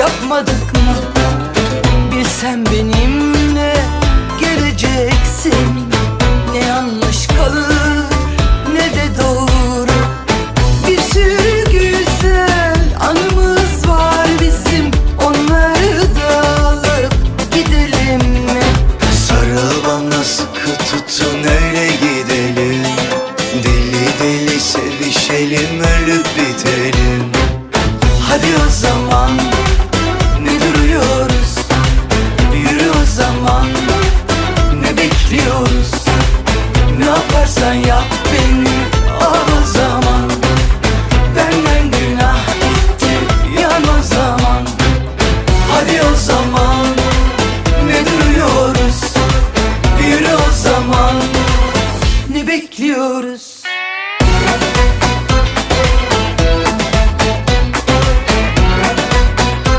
yapmadık mı? Bilsen benimle geleceksin. Ne yanlış kalır ne de doğru Bir sürü güzel anımız var bizim. Onları da alıp gidelim mi? Sarıl bana sıkı tutun öyle gidelim. Deli deli sevişelim ölüp bitelim. Hadi o zaman. Ne yaparsan yap beni o zaman. Benden günah gitti yan zaman. Hadi o zaman ne duruyoruz? Yürü o zaman. Ne bekliyoruz?